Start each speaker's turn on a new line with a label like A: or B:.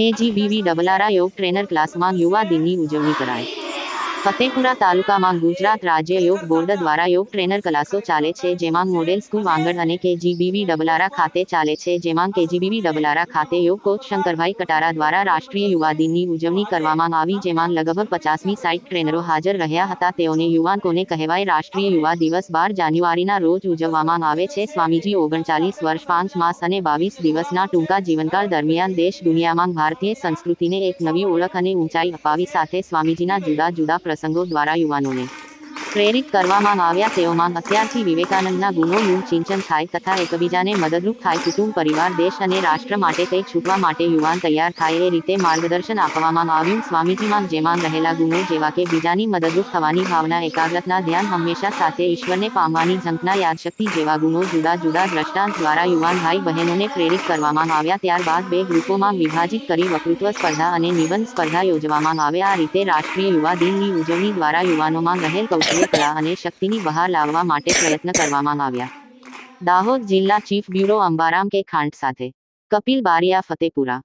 A: કેજીવીવી ડબલારા યોગ ટ્રેનર ક્લાસમાં યુવા દિનની ઉજવણી કરાઈ. ફતેપુરા તાલુકામાં ગુજરાત રાજ્ય યોગ બોર્ડ દ્વારા યોગ ટ્રેનર ક્લાસો ચાલે છે, જેમાં મોડેલ સ્કૂલ વાંગડ અને કેજીબીવી ડબલારા ખાતે ચાલે છે, જેમાં કેજીબીવી ડબલારા ખાતે યોગ કોચ શંકરભાઈ કટારા દ્વારા રાષ્ટ્રીય યુવા દિનની ઉજવણી કરવામાં આવી, જેમાં લગભગ પચાસમી સાઇટ ટ્રેનરો હાજર રહ્યા હતા. તેઓને યુવાનકોને કહેવાય રાષ્ટ્રીય યુવા દિવસ બાર જાન્યુઆરીના રોજ ઉજવવામાં આવે છે. સ્વામીજી ઓગણચાલીસ વર્ષ, પાંચ માસ અને બાવીસ દિવસના ટૂંકા જીવનકાળ દરમિયાન દેશ દુનિયામાં ભારતીય સંસ્કૃતિને એક નવી ઓળખ અને ઊંચાઈ અપાવી સાથે સ્વામીજીના જુદા જુદા પ્રસંગો દ્વારા યુવાનોને પ્રેરિત કરવામાં આવ્યા તેઓમાં અત્યારથી વિવેકાનંદના ગુણોનું સિંચન થાય તથા એકબીજાને મદદરૂપ થાય, કુટુંબ, પરિવાર, દેશ અને રાષ્ટ્ર માટે કંઈક છૂટવા માટે યુવાન તૈયાર થાય એ રીતે માર્ગદર્શન આપવામાં આવ્યું. સ્વામીજીમાં જેમાં રહેલા ગુણો જેવા કે બીજાની મદદરૂપ થવાની ભાવના, એકાગ્રતા, ધ્યાન હંમેશા સાથે ઈશ્વરને પામવાની ઝંખના યાદશક્તિ જેવા ગુણો જુદા જુદા દ્રષ્ટાંત દ્વારા યુવાન ભાઈ બહેનોને પ્રેરિત કરવામાં આવ્યા. ત્યારબાદ બે ગ્રુપોમાં વિભાજિત કરી વક્તૃત્વ સ્પર્ધા અને નિબંધ સ્પર્ધા યોજવામાં આવે. આ રીતે રાષ્ટ્રીય યુવા દિનની ઉજવણી દ્વારા યુવાનોમાં રહેલ કૌશલ્ય કલા અને શક્તિની બહાર લાવવા માટે પ્રયત્ન કરવામાં આવ્યા. દાહોદ જિલ્લા ચીફ બ્યુરો અંબારામ કે ખાંટ સાથે. કપિલ બારિયા ફતેપુરા.